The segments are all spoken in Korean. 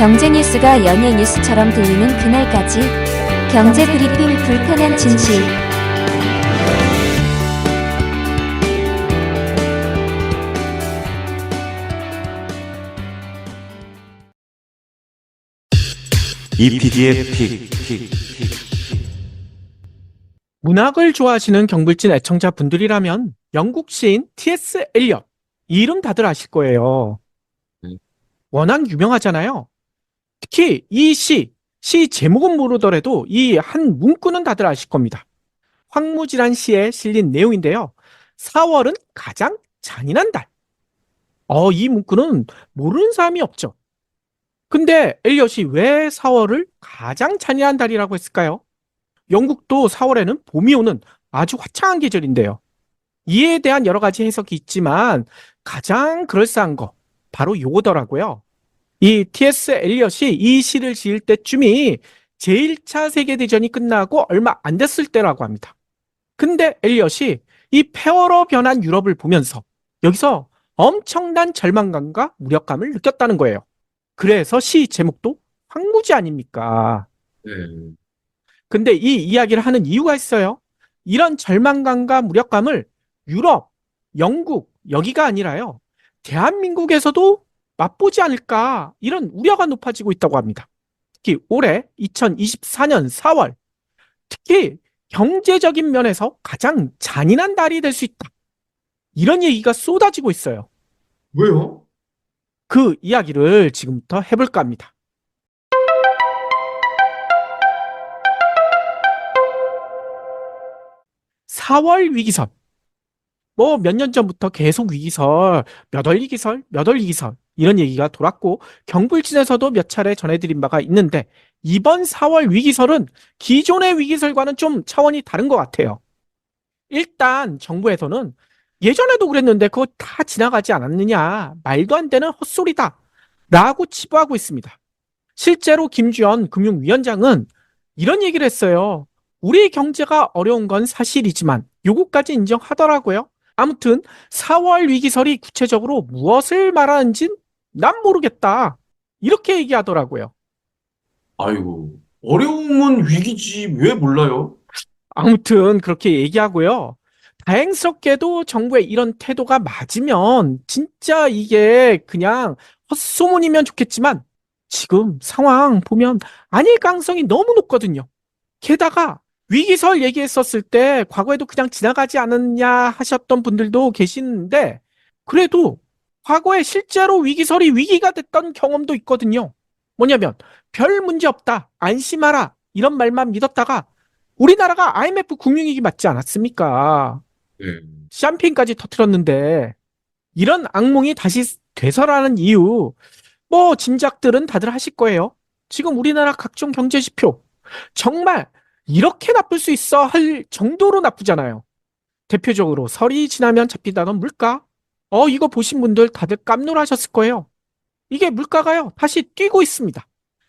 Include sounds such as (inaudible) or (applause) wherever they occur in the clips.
경제 뉴스가 연예 뉴스처럼 들리는 그날까지 경제 브리핑 불편한 진실 이피디의 픽. 문학을 좋아하시는 경불진 애청자분들이라면 영국 시인 T.S. 엘리엇 이 이름 다들 아실 거예요. 음. 워낙 유명하잖아요. 특히 이 시, 시 제목은 모르더라도 이 한 문구는 다들 아실 겁니다. 황무지란 시에 실린 내용인데요. 4월은 가장 잔인한 달. 어, 이 문구는 모르는 사람이 없죠. 근데 엘리엇이 왜 4월을 가장 잔인한 달이라고 했을까요? 영국도 4월에는 봄이 오는 아주 화창한 계절인데요. 이에 대한 여러 가지 해석이 있지만 가장 그럴싸한 거 바로 요거더라고요. 이 T.S. 엘리엇이 이 시를 지을 때쯤이 제1차 세계대전이 끝나고 얼마 안 됐을 때라고 합니다. 근데 엘리엇이 이 폐허로 변한 유럽을 보면서 여기서 엄청난 절망감과 무력감을 느꼈다는 거예요. 그래서 시 제목도 황무지 아닙니까? 네. 근데 이 이야기를 하는 이유가 있어요. 이런 절망감과 무력감을 유럽, 영국, 여기가 아니라요. 대한민국에서도 맛보지 않을까 이런 우려가 높아지고 있다고 합니다. 특히 올해 2024년 4월, 특히 경제적인 면에서 가장 잔인한 달이 될 수 있다. 이런 얘기가 쏟아지고 있어요. 왜요? 그 이야기를 지금부터 해볼까 합니다. 4월 위기설. 뭐 몇 년 전부터 계속 위기설, 몇 월 위기설, 몇 월 위기설 이런 얘기가 돌았고 경불진에서도 몇 차례 전해드린 바가 있는데 이번 4월 위기설은 기존의 위기설과는 좀 차원이 다른 것 같아요. 일단 정부에서는 예전에도 그랬는데 그거 다 지나가지 않았느냐 말도 안 되는 헛소리다 라고 치부하고 있습니다. 실제로 김주현 금융위원장은 이런 얘기를 했어요. 우리 경제가 어려운 건 사실이지만 요거까지 인정하더라고요. 아무튼 4월 위기설이 구체적으로 무엇을 말하는진 난 모르겠다. 이렇게 얘기하더라고요. 아이고, 어려움은 위기지, 왜 몰라요? 아무튼 그렇게 얘기하고요. 다행스럽게도 정부의 이런 태도가 맞으면 진짜 이게 그냥 헛소문이면 좋겠지만 지금 상황 보면 아닐 가능성이 너무 높거든요. 게다가 위기설 얘기했었을 때 과거에도 그냥 지나가지 않았냐 하셨던 분들도 계시는데 그래도 과거에 실제로 위기설이 위기가 됐던 경험도 있거든요. 뭐냐면 별 문제 없다, 안심하라 이런 말만 믿었다가 우리나라가 IMF 금융위기 맞지 않았습니까? 네. 샴페인까지 터트렸는데 이런 악몽이 다시 되서라는 이유 뭐 짐작들은 다들 하실 거예요. 지금 우리나라 각종 경제 지표 정말 이렇게 나쁠 수 있어 할 정도로 나쁘잖아요. 대표적으로 설이 지나면 잡힌다던 물가. 어 이거 보신 분들 다들 깜놀하셨을 거예요. 이게 물가가요 다시 뛰고 있습니다.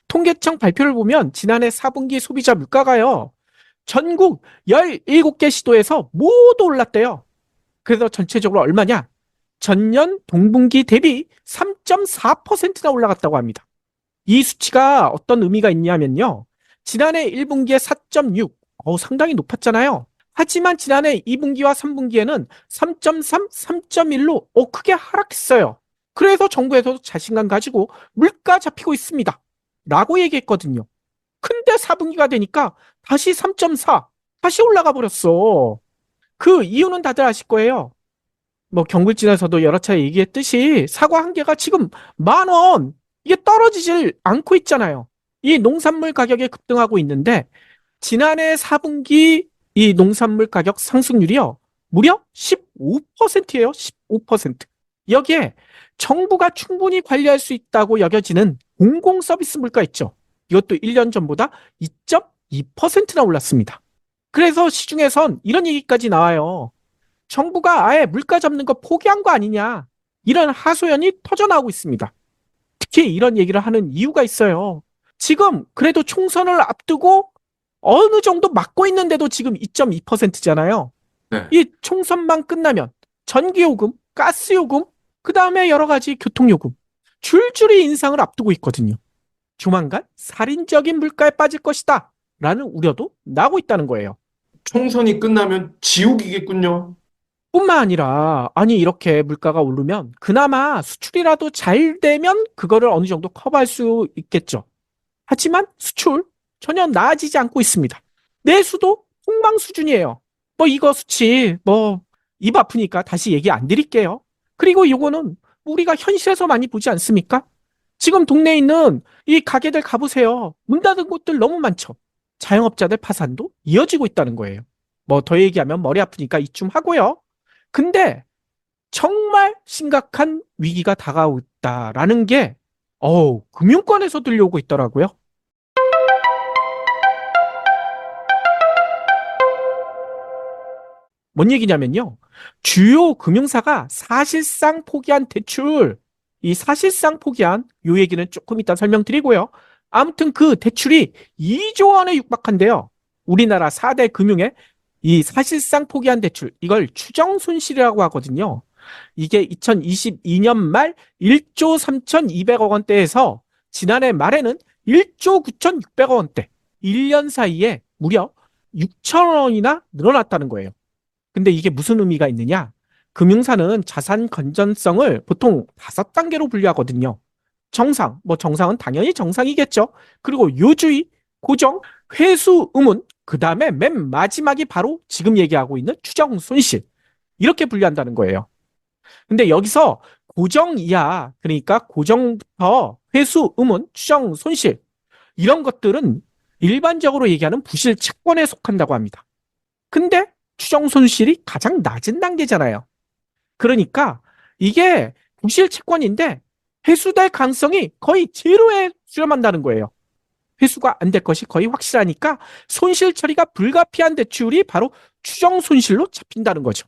통계청 발표를 보면 지난해 4분기 소비자 물가가요. 전국 17개 시도에서 모두 올랐대요. 그래서 전체적으로 얼마냐? 전년 동분기 대비 3.4%나 올라갔다고 합니다. 이 수치가 어떤 의미가 있냐면요. 지난해 1분기에 4.6, 어 상당히 높았잖아요. 하지만 지난해 2분기와 3분기에는 3.3, 3.1로 어, 크게 하락했어요. 그래서 정부에서도 자신감 가지고 물가 잡히고 있습니다. 라고 얘기했거든요. 근데 4분기가 되니까 다시 3.4, 다시 올라가 버렸어. 그 이유는 다들 아실 거예요. 뭐 경불진에서도 여러 차례 얘기했듯이 사과 한 개가 지금 만 원, 이게 떨어지질 않고 있잖아요. 이 농산물 가격이 급등하고 있는데 지난해 4분기 이 농산물 가격 상승률이요. 무려 15%예요. 15%. 여기에 정부가 충분히 관리할 수 있다고 여겨지는 공공 서비스 물가 있죠. 이것도 1년 전보다 2.2%나 올랐습니다. 그래서 시중에선 이런 얘기까지 나와요. 정부가 아예 물가 잡는 거 포기한 거 아니냐. 이런 하소연이 터져나오고 있습니다. 특히 이런 얘기를 하는 이유가 있어요. 지금 그래도 총선을 앞두고 어느 정도 막고 있는데도 지금 2.2%잖아요. 네. 이 총선만 끝나면 전기요금, 가스요금, 그 다음에 여러 가지 교통요금, 줄줄이 인상을 앞두고 있거든요. 조만간 살인적인 물가에 빠질 것이다. 라는 우려도 나오고 있다는 거예요. 총선이 끝나면 지옥이겠군요. 뿐만 아니라, 아니, 이렇게 물가가 오르면 그나마 수출이라도 잘 되면 그거를 어느 정도 커버할 수 있겠죠. 하지만 수출 전혀 나아지지 않고 있습니다. 내수도 폭망 수준이에요. 뭐 이거 수치, 뭐, 입 아프니까 다시 얘기 안 드릴게요. 그리고 이거는 우리가 현실에서 많이 보지 않습니까? 지금 동네에 있는 이 가게들 가보세요. 문 닫은 곳들 너무 많죠. 자영업자들 파산도 이어지고 있다는 거예요. 뭐 더 얘기하면 머리 아프니까 이쯤 하고요. 근데 정말 심각한 위기가 다가오고 있다라는 게 어우, 금융권에서 들려오고 있더라고요. 뭔 얘기냐면요. 주요 금융사가 사실상 포기한 대출, 이 사실상 포기한 요 얘기는 조금 이따 설명드리고요. 아무튼 그 대출이 2조 원에 육박한데요. 우리나라 4대 금융의 이 사실상 포기한 대출, 이걸 추정 손실이라고 하거든요. 이게 2022년 말 1조 3,200억 원대에서 지난해 말에는 1조 9,600억 원대, 1년 사이에 무려 6천 원이나 늘어났다는 거예요. 근데 이게 무슨 의미가 있느냐? 금융사는 자산 건전성을 보통 다섯 단계로 분류하거든요. 정상, 뭐 정상은 당연히 정상이겠죠. 그리고 요주의, 고정, 회수, 의문, 그 다음에 맨 마지막이 바로 지금 얘기하고 있는 추정 손실. 이렇게 분류한다는 거예요. 근데 여기서 고정 이하, 그러니까 고정부터 회수, 의문, 추정 손실. 이런 것들은 일반적으로 얘기하는 부실 채권에 속한다고 합니다. 근데 추정 손실이 가장 낮은 단계잖아요. 그러니까 이게 부실 채권인데 회수될 가능성이 거의 제로에 수렴한다는 거예요. 회수가 안 될 것이 거의 확실하니까 손실 처리가 불가피한 대출이 바로 추정 손실로 잡힌다는 거죠.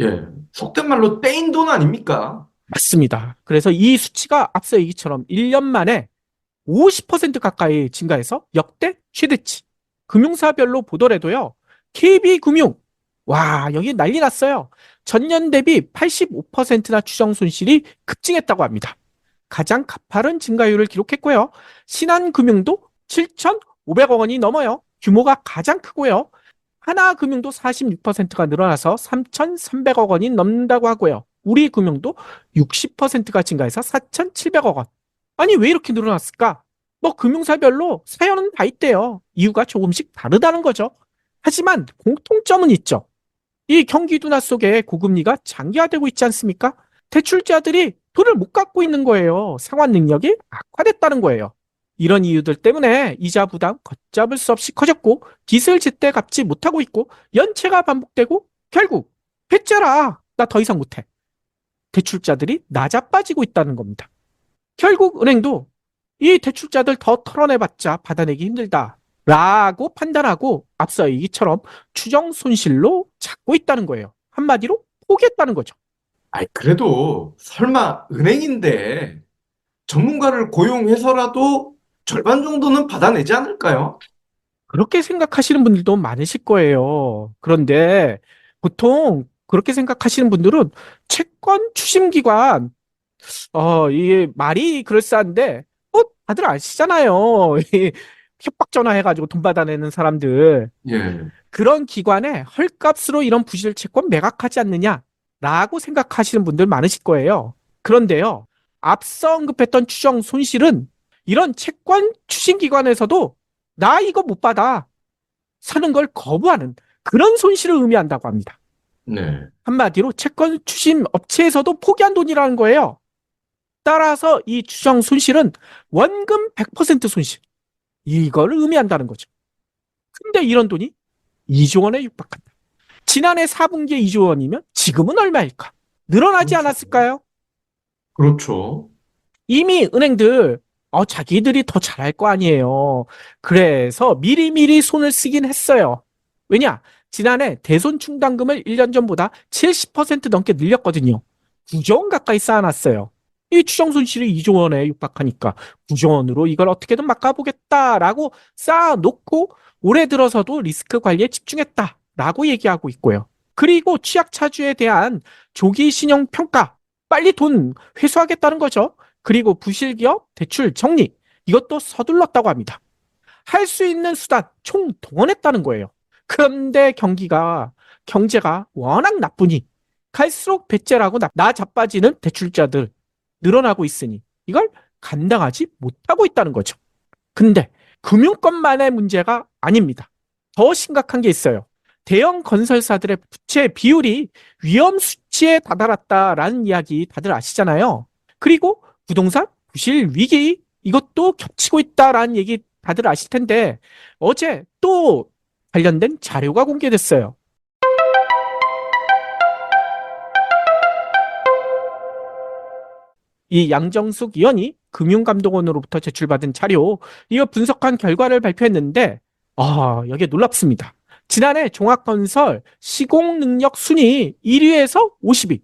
예. 속된 말로 떼인 돈 아닙니까? 맞습니다. 그래서 이 수치가 앞서 얘기처럼 1년 만에 50% 가까이 증가해서 역대 최대치. 금융사별로 보더라도요. KB금융. 와, 여기 난리 났어요. 전년 대비 85%나 추정 손실이 급증했다고 합니다. 가장 가파른 증가율을 기록했고요. 신한금융도 7,500억 원이 넘어요. 규모가 가장 크고요. 하나금융도 46%가 늘어나서 3,300억 원이 넘는다고 하고요. 우리금융도 60%가 증가해서 4,700억 원. 아니, 왜 이렇게 늘어났을까? 뭐, 금융사별로 사연은 다 있대요. 이유가 조금씩 다르다는 거죠. 하지만 공통점은 있죠. 이 경기 둔화 속에 고금리가 장기화되고 있지 않습니까? 대출자들이 돈을 못 갖고 있는 거예요. 상환 능력이 악화됐다는 거예요. 이런 이유들 때문에 이자 부담 걷잡을 수 없이 커졌고 빚을 제때 갚지 못하고 있고 연체가 반복되고 결국 해째라 나 더 이상 못해. 대출자들이 나자빠지고 있다는 겁니다. 결국 은행도 이 대출자들 더 털어내봤자 받아내기 힘들다. 라고 판단하고 앞서 얘기처럼 추정 손실로 잡고 있다는 거예요. 한마디로 포기했다는 거죠. 아이, 그래도 설마 은행인데 전문가를 고용해서라도 절반 정도는 받아내지 않을까요? 그렇게 생각하시는 분들도 많으실 거예요. 그런데 보통 그렇게 생각하시는 분들은 채권 추심기관, 어, 이 말이 그럴싸한데, 뭐, 다들 아시잖아요. (laughs) 이 협박 전화해가지고 돈 받아내는 사람들. 예. 그런 기관에 헐값으로 이런 부실 채권 매각하지 않느냐라고 생각하시는 분들 많으실 거예요. 그런데요, 앞서 언급했던 추정 손실은 이런 채권 추심 기관에서도 나 이거 못 받아 사는 걸 거부하는 그런 손실을 의미한다고 합니다. 네. 한마디로 채권 추심 업체에서도 포기한 돈이라는 거예요. 따라서 이 추정 손실은 원금 100% 손실. 이걸 의미한다는 거죠. 근데 이런 돈이 2조 원에 육박한다. 지난해 4분기에 2조 원이면 지금은 얼마일까? 늘어나지 그렇죠. 않았을까요? 그렇죠. 이미 은행들 어, 자기들이 더 잘할 거 아니에요. 그래서 미리미리 손을 쓰긴 했어요. 왜냐? 지난해 대손 충당금을 1년 전보다 70% 넘게 늘렸거든요. 9조 원 가까이 쌓아놨어요. 이 추정 손실이 2조 원에 육박하니까 9조 원으로 이걸 어떻게든 막아보겠다라고 쌓아놓고 올해 들어서도 리스크 관리에 집중했다라고 얘기하고 있고요. 그리고 취약 차주에 대한 조기 신용 평가, 빨리 돈 회수하겠다는 거죠. 그리고 부실 기업 대출 정리, 이것도 서둘렀다고 합니다. 할 수 있는 수단 총 동원했다는 거예요. 그런데 경기가 경제가 워낙 나쁘니 갈수록 배째라고 나, 나 자빠지는 대출자들 늘어나고 있으니 이걸 감당하지 못하고 있다는 거죠. 근데 금융권만의 문제가 아닙니다. 더 심각한 게 있어요. 대형 건설사들의 부채 비율이 위험 수치에 다다랐다라는 이야기 다들 아시잖아요. 그리고 부동산 부실 위기 이것도 겹치고 있다라는 얘기 다들 아실 텐데 어제 또 관련된 자료가 공개됐어요. 이 양정숙 의원이 금융감독원으로부터 제출받은 자료 이거 분석한 결과를 발표했는데 아 여기에 놀랍습니다. 지난해 종합건설 시공능력 순위 1위에서 50위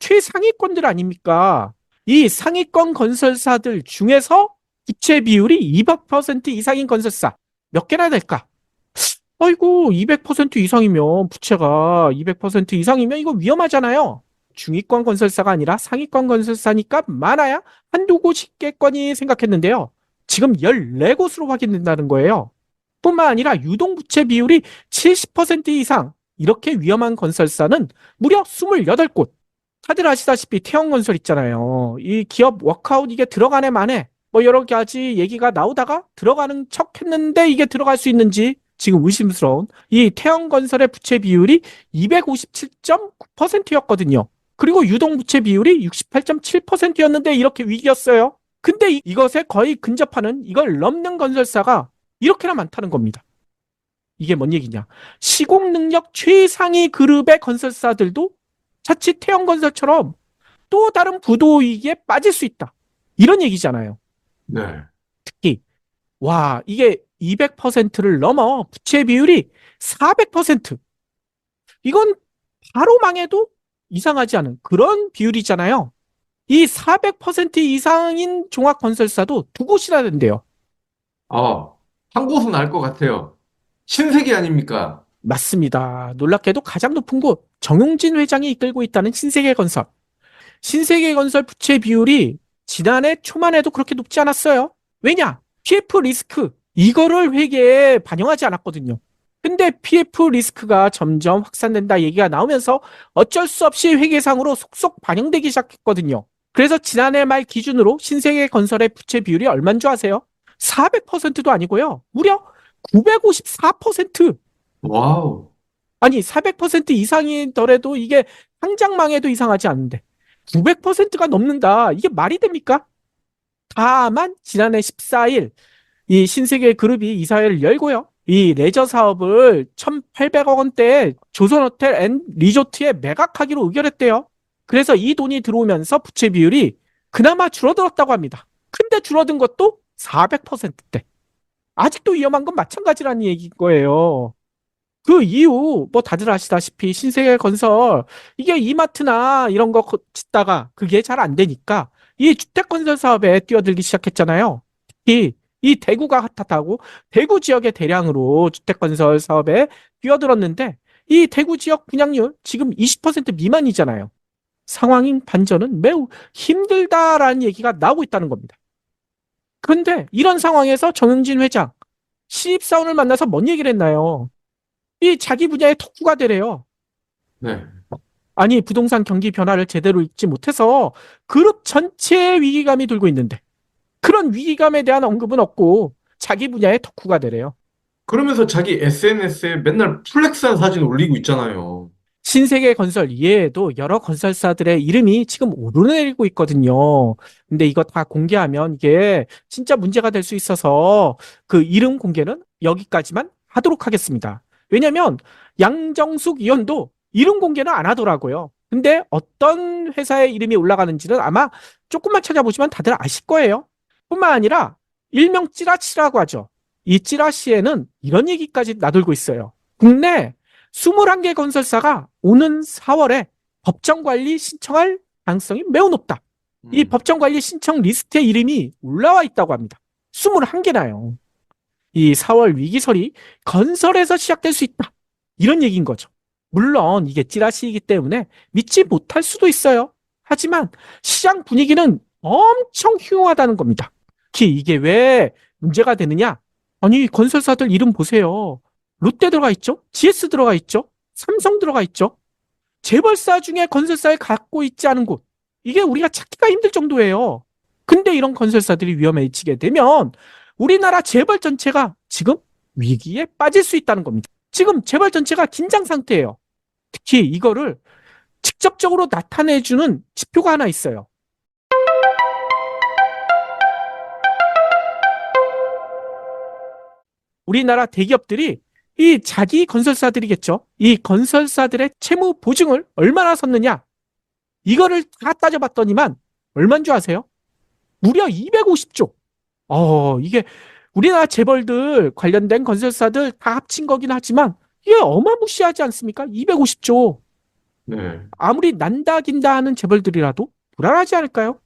최상위권들 아닙니까? 이 상위권 건설사들 중에서 부채 비율이 200% 이상인 건설사 몇 개나 될까? 아이고 200% 이상이면 부채가 200% 이상이면 이거 위험하잖아요. 중위권 건설사가 아니라 상위권 건설사니까 많아야 한두 곳이겠거니 생각했는데요. 지금 14곳으로 확인된다는 거예요. 뿐만 아니라 유동부채 비율이 70% 이상 이렇게 위험한 건설사는 무려 28곳. 다들 아시다시피 태형건설 있잖아요. 이 기업 워크아웃 이게 들어가네 마네 뭐 여러 가지 얘기가 나오다가 들어가는 척 했는데 이게 들어갈 수 있는지 지금 의심스러운 이 태형건설의 부채 비율이 257.9%였거든요. 그리고 유동부채 비율이 68.7%였는데 이렇게 위기였어요. 근데 이- 이것에 거의 근접하는 이걸 넘는 건설사가 이렇게나 많다는 겁니다. 이게 뭔 얘기냐? 시공 능력 최상위 그룹의 건설사들도 자칫 태형건설처럼 또 다른 부도 위기에 빠질 수 있다. 이런 얘기잖아요. 네. 특히 와 이게 200%를 넘어 부채 비율이 400% 이건 바로 망해도 이상하지 않은 그런 비율이잖아요. 이 400% 이상인 종합건설사도 두 곳이나 된대요. 아, 한 곳은 알 것 같아요. 신세계 아닙니까? 맞습니다. 놀랍게도 가장 높은 곳 정용진 회장이 이끌고 있다는 신세계건설. 신세계건설 부채 비율이 지난해 초만 해도 그렇게 높지 않았어요. 왜냐? PF 리스크 이거를 회계에 반영하지 않았거든요. 근데 PF 리스크가 점점 확산된다 얘기가 나오면서 어쩔 수 없이 회계상으로 속속 반영되기 시작했거든요. 그래서 지난해 말 기준으로 신세계 건설의 부채 비율이 얼마인 줄 아세요? 400%도 아니고요. 무려 954%! 와우. 아니 400% 이상이더라도 이게 상장망해도 이상하지 않은데 900%가 넘는다. 이게 말이 됩니까? 다만 지난해 14일 이 신세계 그룹이 이사회를 열고요. 이 레저 사업을 1,800억 원대에 조선호텔 앤 리조트에 매각하기로 의결했대요. 그래서 이 돈이 들어오면서 부채 비율이 그나마 줄어들었다고 합니다. 근데 줄어든 것도 400%대. 아직도 위험한 건 마찬가지라는 얘기인 거예요. 그 이후 뭐 다들 아시다시피 신세계 건설 이게 이마트나 이런 거 거- 짓다가 그게 잘 안 되니까 이 주택 건설 사업에 뛰어들기 시작했잖아요. 특히 이 대구가 핫하다고 대구 지역의 대량으로 주택 건설 사업에 뛰어들었는데 이 대구 지역 분양률 지금 20% 미만이잖아요. 상황인 반전은 매우 힘들다라는 얘기가 나오고 있다는 겁니다. 그런데 이런 상황에서 정영진 회장 신입사원을 만나서 뭔 얘기를 했나요? 이 자기 분야의 덕후가 되래요. 네. 아니 부동산 경기 변화를 제대로 읽지 못해서 그룹 전체에 위기감이 들고 있는데 그런 위기감에 대한 언급은 없고 자기 분야의 덕후가 되래요. 그러면서 자기 SNS에 맨날 플렉스한 사진 올리고 있잖아요. 신세계 건설 이외에도 여러 건설사들의 이름이 지금 오르내리고 있거든요. 근데 이거 다 공개하면 이게 진짜 문제가 될 수 있어서 그 이름 공개는 여기까지만 하도록 하겠습니다. 왜냐면 양정숙 의원도 이름 공개는 안 하더라고요. 근데 어떤 회사의 이름이 올라가는지는 아마 조금만 찾아보시면 다들 아실 거예요. 뿐만 아니라 일명 찌라시라고 하죠. 이 찌라시에는 이런 얘기까지 나돌고 있어요. 국내 21개 건설사가 오는 4월에 법정 관리 신청할 가능성이 매우 높다. 이 음. 법정 관리 신청 리스트에 이름이 올라와 있다고 합니다. 21개나요. 이 4월 위기설이 건설에서 시작될 수 있다. 이런 얘기인 거죠. 물론 이게 찌라시이기 때문에 믿지 못할 수도 있어요. 하지만 시장 분위기는 엄청 흉하다는 겁니다. 특히 이게 왜 문제가 되느냐? 아니, 건설사들 이름 보세요. 롯데 들어가 있죠? GS 들어가 있죠? 삼성 들어가 있죠? 재벌사 중에 건설사를 갖고 있지 않은 곳. 이게 우리가 찾기가 힘들 정도예요. 근데 이런 건설사들이 위험해지게 되면 우리나라 재벌 전체가 지금 위기에 빠질 수 있다는 겁니다. 지금 재벌 전체가 긴장 상태예요. 특히 이거를 직접적으로 나타내주는 지표가 하나 있어요. 우리나라 대기업들이 이 자기 건설사들이겠죠. 이 건설사들의 채무 보증을 얼마나 섰느냐. 이거를 다 따져봤더니만 얼마인 줄 아세요? 무려 250조. 어, 이게 우리나라 재벌들 관련된 건설사들 다 합친 거긴 하지만 이게 어마무시하지 않습니까? 250조. 네. 아무리 난다 긴다 하는 재벌들이라도 불안하지 않을까요?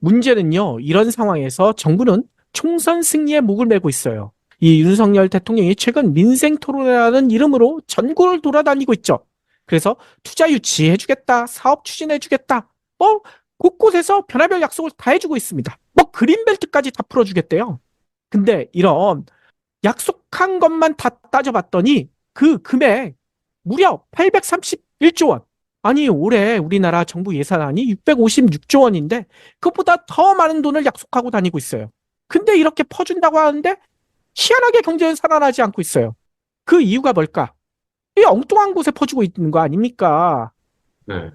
문제는요, 이런 상황에서 정부는 총선 승리에 목을 메고 있어요. 이 윤석열 대통령이 최근 민생 토론회라는 이름으로 전국을 돌아다니고 있죠. 그래서 투자 유치해주겠다, 사업 추진해주겠다, 뭐, 곳곳에서 변화별 약속을 다 해주고 있습니다. 뭐, 그린벨트까지 다 풀어주겠대요. 근데 이런 약속한 것만 다 따져봤더니 그 금액 무려 831조 원. 아니, 올해 우리나라 정부 예산안이 656조 원인데 그것보다 더 많은 돈을 약속하고 다니고 있어요. 근데 이렇게 퍼준다고 하는데 희한하게 경제는 살아나지 않고 있어요. 그 이유가 뭘까? 이 엉뚱한 곳에 퍼주고 있는 거 아닙니까? 네.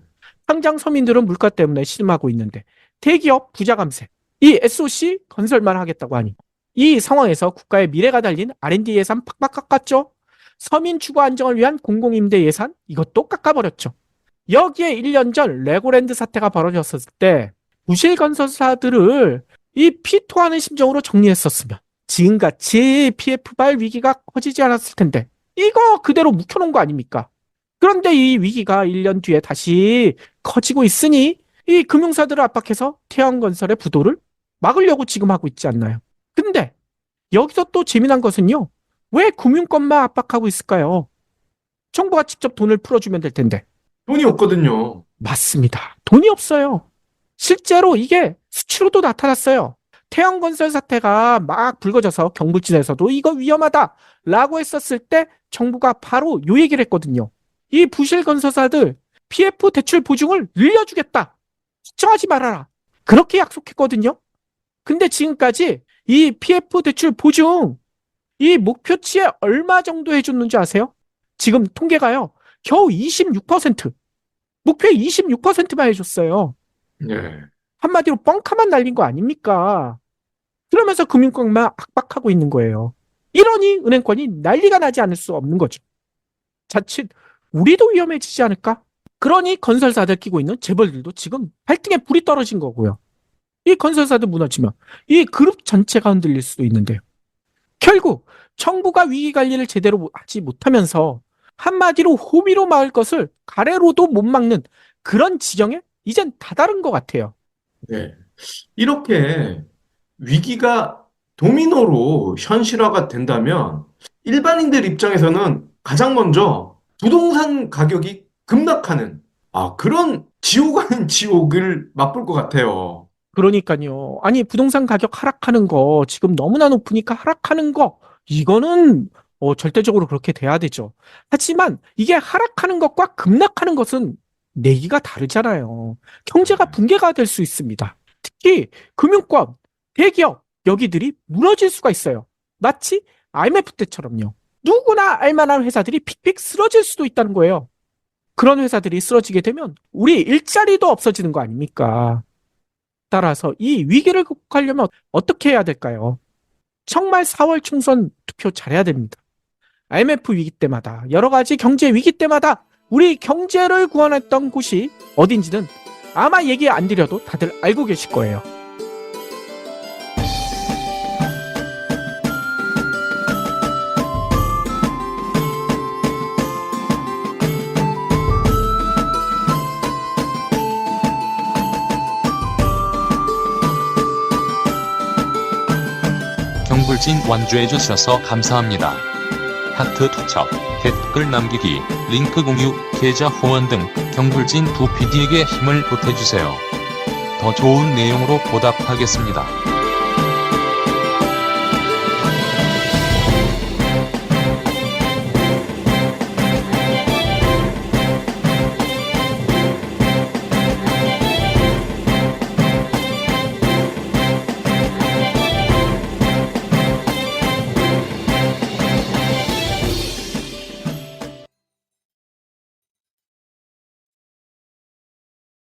상장 서민들은 물가 때문에 실망하고 있는데 대기업 부자 감세, 이 SOC 건설만 하겠다고 하니 이 상황에서 국가의 미래가 달린 R&D 예산 팍팍 깎았죠. 서민 주거 안정을 위한 공공임대 예산 이것도 깎아버렸죠. 여기에 1년 전 레고랜드 사태가 벌어졌을 때 부실 건설사들을 이 피토하는 심정으로 정리했었으면 지금같이 PF발 위기가 커지지 않았을 텐데 이거 그대로 묵혀놓은 거 아닙니까? 그런데 이 위기가 1년 뒤에 다시 커지고 있으니 이 금융사들을 압박해서 태양건설의 부도를 막으려고 지금 하고 있지 않나요? 근데 여기서 또 재미난 것은요. 왜 금융권만 압박하고 있을까요? 정부가 직접 돈을 풀어주면 될 텐데. 돈이 없거든요. 맞습니다. 돈이 없어요. 실제로 이게 수치로도 나타났어요. 태양건설 사태가 막 불거져서 경불진에서도 이거 위험하다라고 했었을 때 정부가 바로 요 얘기를 했거든요. 이 부실 건설사들 PF 대출 보증을 늘려주겠다. 걱정하지 말아라. 그렇게 약속했거든요. 근데 지금까지 이 PF 대출 보증 이 목표치에 얼마 정도 해줬는지 아세요? 지금 통계가요. 겨우 26%. 목표의 26%만 해줬어요. 네. 한마디로 뻥카만 날린 거 아닙니까? 그러면서 금융권만 압박하고 있는 거예요. 이러니 은행권이 난리가 나지 않을 수 없는 거죠. 자칫 우리도 위험해지지 않을까? 그러니 건설사들 끼고 있는 재벌들도 지금 발등에 불이 떨어진 거고요. 이 건설사들 무너지면 이 그룹 전체가 흔들릴 수도 있는데요. 결국 정부가 위기 관리를 제대로 하지 못하면서 한마디로 호미로 막을 것을 가래로도 못 막는 그런 지경에 이젠 다다른 것 같아요. 네. 이렇게 위기가 도미노로 현실화가 된다면 일반인들 입장에서는 가장 먼저 부동산 가격이 급락하는 아, 그런 지옥 아닌 지옥을 맛볼 것 같아요. 그러니까요. 아니, 부동산 가격 하락하는 거, 지금 너무나 높으니까 하락하는 거, 이거는, 어, 절대적으로 그렇게 돼야 되죠. 하지만, 이게 하락하는 것과 급락하는 것은 내기가 다르잖아요. 경제가 붕괴가 될 수 있습니다. 특히, 금융권, 대기업, 여기들이 무너질 수가 있어요. 마치 IMF 때처럼요. 누구나 알만한 회사들이 픽픽 쓰러질 수도 있다는 거예요. 그런 회사들이 쓰러지게 되면, 우리 일자리도 없어지는 거 아닙니까? 따라서 이 위기를 극복하려면 어떻게 해야 될까요? 정말 4월 총선 투표 잘해야 됩니다. IMF 위기 때마다 여러 가지 경제 위기 때마다 우리 경제를 구원했던 곳이 어딘지는 아마 얘기 안 드려도 다들 알고 계실 거예요. 경불진 완주해 주셔서 감사합니다. 하트 투척, 댓글 남기기, 링크 공유, 계좌 후원 등 경불진 두 PD에게 힘을 보태주세요. 더 좋은 내용으로 보답하겠습니다.